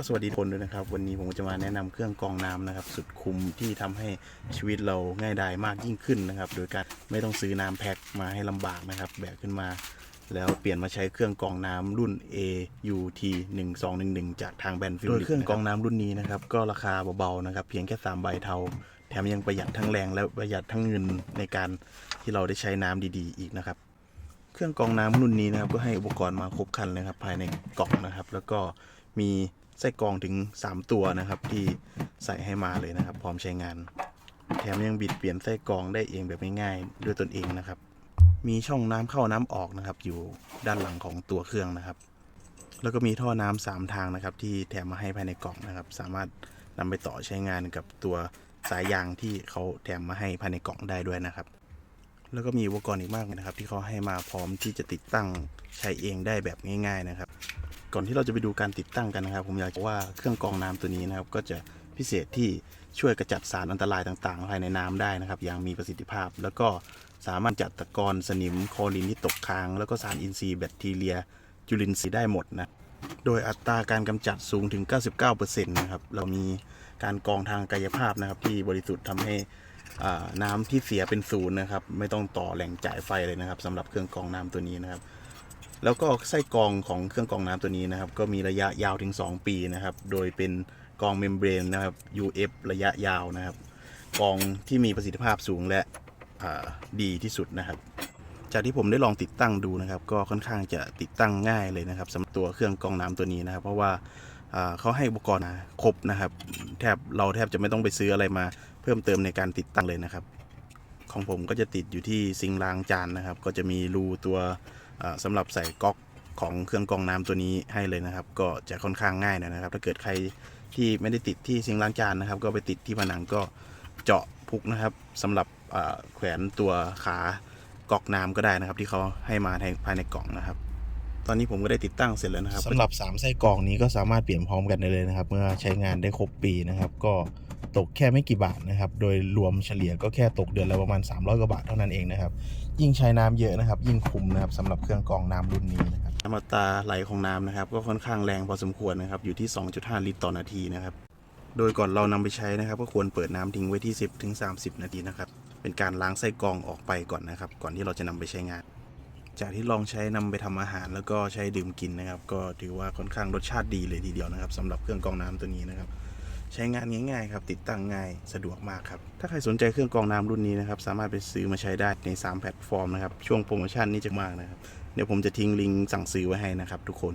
ก็สวัสดีทุกคนด้วยนะครับ วันนี้ผมจะมาแนะนำเครื่องกรองน้ำนะครับ สุดคุ้มที่ทำให้ชีวิตเราง่ายดายมากยิ่งขึ้นนะครับ โดยการไม่ต้องซื้อน้ำแพ็คมาให้ลำบากนะครับแบกขึ้นมา แล้วเปลี่ยนมาใช้เครื่องกรองน้ำรุ่น AUT 1211จากทางแบรนด์ฟิลโดยเครื่องกรองน้ำรุ่นนี้นะครับก็ราคาเบาๆนะครับเพียงแค่3ใบเทาแถมยังประหยัดทั้งแรงและประหยัดทั้งเงินในการที่เราได้ใช้น้ำดีๆ อีกนะครับเครื่องกรองน้ำรุ่นนี้นะครับก็ให้อุปกรณ์มาครบครันเลยครับภายในกล่องนะครับ แล้วก็มี ไส้กรองถึง 3 ตัวนะครับ ที่ใส่ให้มาเลยนะครับ พร้อมใช้งาน แถมยังบิดเปลี่ยนไส้กรองได้เองแบบง่ายๆด้วยตนเองนะครับ มีช่องน้ำเข้าน้ำออกนะครับ อยู่ด้านหลังของตัวเครื่องนะครับ แล้วก็มีท่อน้ำสามทางนะครับ ที่แถมมาให้ภายในกล่องนะครับ สามารถนำไปต่อใช้งานกับตัวสายยางที่เขาแถมมาให้ภายในกล่องได้ด้วยนะครับ แล้วก็มีอุปกรณ์อีกมากนะครับ ที่เขาให้มาพร้อมที่จะติดตั้งใช้เองได้แบบง่าย ๆนะครับ ก่อนที่เราจะไปดูการติดตั้งกันนะครับ ผมอยากจะบอกว่าเครื่องกรองน้ำตัวนี้นะครับ ก็จะพิเศษที่ช่วยกระจัดสารอันตรายต่างๆภายในน้ำได้นะครับ อย่างมีประสิทธิภาพ แล้วก็สามารถจัดตะกอนสนิมคลอรีนที่ตกค้าง แล้วก็สารอินทรีย์แบคทีเรีย จุลินทรีย์ได้หมดนะโดยอัตราการกำจัดสูงถึง 99%นะครับเรามีการกรองทางกายภาพนะครับ ที่บริสุทธิ์ทำให้น้ำที่เสียเป็นศูนย์นะครับ ไม่ต้องต่อแหล่งจ่ายไฟเลยนะครับสำหรับเครื่องกรองน้ำตัวนี้นะครับ แล้วก็ไส้กรองของเครื่องกรองน้ำตัวนี้นะครับ ก็มีระยะยาวถึง 2 ปีนะครับ โดยเป็นกรองเมมเบรนนะครับ UF ระยะยาวนะครับกรองที่มีประสิทธิภาพสูงและดีที่สุดนะครับ จากที่ผมได้ลองติดตั้งดูนะครับ ก็ค่อนข้างจะติดตั้งง่ายเลยนะครับสำหรับตัวเครื่องกรองน้ำตัวนี้นะครับ เพราะว่าเขาให้อุปกรณ์ครบนะครับ แทบเราแทบจะไม่ต้องไปซื้ออะไรมาเพิ่มเติมในการติดตั้งเลยนะครับ ของผมก็จะติดอยู่ที่ซิงล้างจานนะครับ ก็จะมีรูตัว สำหรับใส่ก๊อกของเครื่องกรองน้ำตัวนี้ให้เลยนะครับ ก็จะค่อนข้างง่ายนะครับ ถ้าเกิดใครที่ไม่ได้ติดที่ซิงล้างจานนะครับ ก็ไปติดที่ผนังก็เจาะพุกนะครับสำหรับแขวนตัวขากรอกน้ำก็ได้นะครับ ที่เขาให้มาในภายในกล่องนะครับ ตอนนี้ผมก็ได้ติดตั้งเสร็จแล้วนะครับสำหรับ 3 ไส้กรองนี้ก็สามารถเปลี่ยนพร้อมกันได้เลยนะครับ เมื่อใช้งานได้ครบปีนะครับ ก็ ตกแค่ไม่กี่บาทนะครับ โดยรวมเฉลี่ยก็แค่ตกเดือนละประมาณ 300กว่าบาทเท่านั้นเองนะครับ ยิ่งใช้น้ำเยอะนะครับ ยิ่งคุ้มนะครับสำหรับเครื่องกรองน้ำรุ่นนี้นะครับน้ำตาไหลของน้ำนะครับ ก็ค่อนข้างแรงพอสมควรนะครับ อยู่ที่ 2.5 ลิตรต่อนาทีนะครับ โดยก่อนเรานำไปใช้นะครับ ก็ควรเปิดน้ำทิ้งไว้ที่ 10ถึง30 นาทีนะครับ เป็นการล้างไส้กรองออกไปก่อนนะครับ ก่อนที่เราจะนำไปใช้งานจากที่ลองใช้นำไปทำอาหารแล้วก็ใช้ดื่มกินนะครับ ก็ถือว่าค่อนข้างรสชาติดีเลยทีเดียวนะครับสำหรับเครื่องกรองน้ำตัวนี้นะครับ ใช้งานง่ายๆครับติดตั้งง่ายสะดวกมากครับถ้าใครสนใจเครื่องกรองน้ำรุ่นนี้นะครับสามารถไปซื้อมาใช้ได้ใน 3 แพลตฟอร์มนะครับช่วงโปรโมชั่นนี้จะมากนะครับเดี๋ยวผมจะทิ้งลิงก์สั่งซื้อไว้ให้นะครับทุกคน